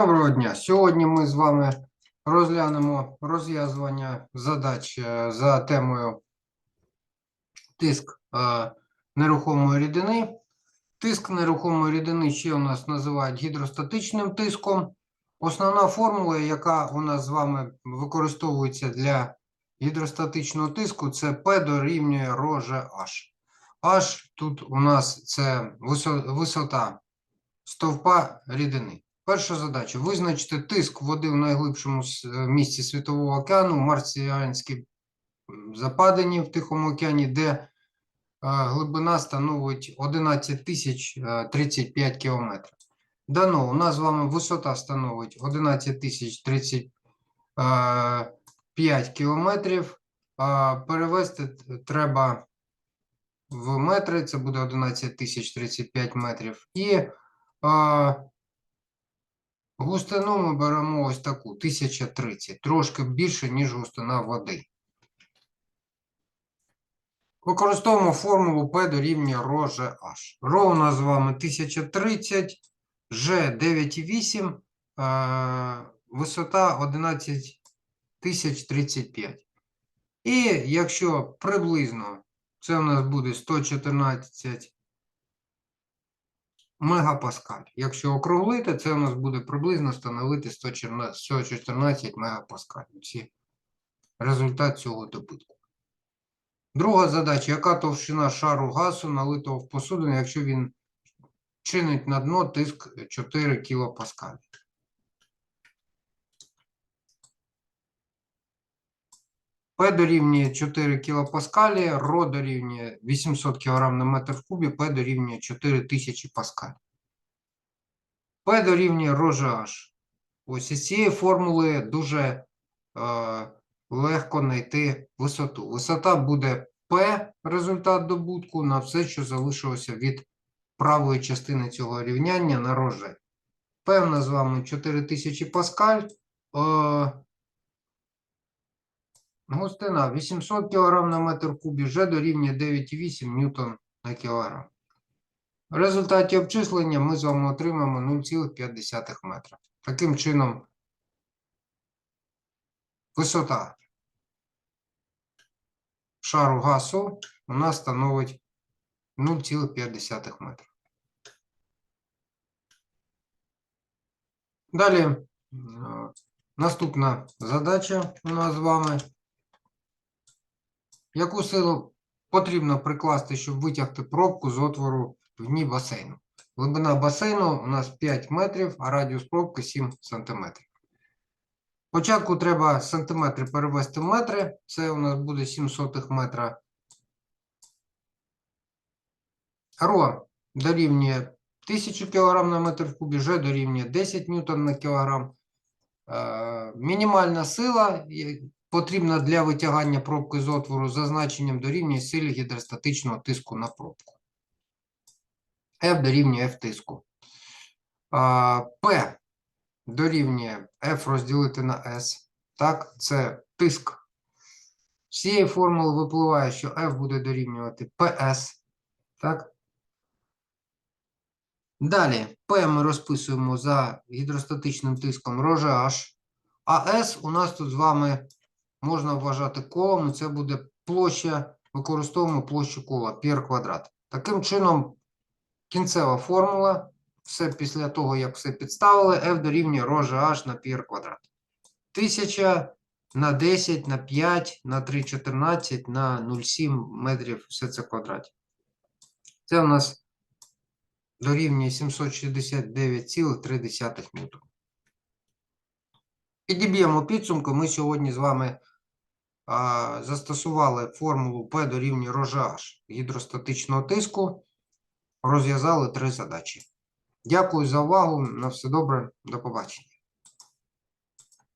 Доброго дня. Сьогодні ми з вами розглянемо розв'язування задач е, за темою тиск е, нерухомої рідини. Тиск нерухомої рідини ще у нас називають гідростатичним тиском. Основна формула, яка у нас з вами використовується для гідростатичного тиску, це P дорівнює ρ H. H тут у нас це висота стовпа рідини. Перша задача визначити тиск води в найглибшому е, місці Світового океану, Марсіанській западині в Тихому океані, де е, глибина становить 11 тисяч е, 35 кілометрів. Дано, у нас з вами висота становить 11 тисяч 35 кілометрів. Перевести треба в метри, це буде 11 тисяч 35 метрів. І Густину ми беремо ось таку 1030, трошки більше, ніж густина води. Використовуємо формулу P дорівнює ρ G H. Ρ у нас з вами 1030, G 9,8, е, висота 11035. І якщо приблизно це у нас буде 114 мегапаскаль. Якщо округлити, це у нас буде приблизно становити 114 114 мегапаскаль. Ці результат цього добитку. Друга задача. Яка товщина шару газу налитого в посудину, якщо він чинить на дно тиск 4 кілопаскаль? П дорівнює 4 кілопаскалі, Р дорівнює 800 кг на метр в кубі, П дорівнює 4000 паскаль. П дорівнює РОЖH. Ось із цієї формули дуже е, легко знайти висоту. Висота буде П, результат добутку, на все, що залишилося від правої частини цього рівняння на роже. П в нас з вами 4000 паскаль. Е, Густина 800 кг на метр кубі, Ж дорівнює 9,8 ньютон на кілограм. В результаті обчислення ми з вами отримаємо 0,5 метра. Таким чином, висота шару газу у нас становить 0,5 метра. Далі е, наступна задача у нас з вами. Яку силу потрібно прикласти, щоб витягти пробку з отвору в дні басейну? Глибина басейну у нас 5 метрів, а радіус пробки 7 сантиметрів. Спочатку треба сантиметри перевести в метри. Це у нас буде 7 сотих метра. РО дорівнює 1000 кг на метр в кубі, Ж дорівнює 10 ньютон на кілограм. Е, Мінімальна сила потрібна для витягання пробки з отвору за значенням дорівнює силі гідростатичного тиску на пробку. F дорівнює F тиску. P дорівнює F розділити на S. Так, це тиск. З цієї формули випливає, що F буде дорівнювати PS. Так. Далі P ми розписуємо за гідростатичним тиском ρ H, а S у нас тут з вами можна вважати колом, це буде площа, використовуємо площу кола пір квадрат. Таким чином, кінцева формула, все після того, як все підставили, F дорівнює ρ H на пір квадрат. 1000 на 10, на 5, на 3,14, на 0,7 метрів, все це квадраті. Це у нас дорівнює 769,3 ньютон. Підіб'ємо підсумки. Ми сьогодні з вами застосували формулу P дорівнює ρH гідростатичного тиску. Розв'язали три задачі. Дякую за увагу. На все добре. До побачення.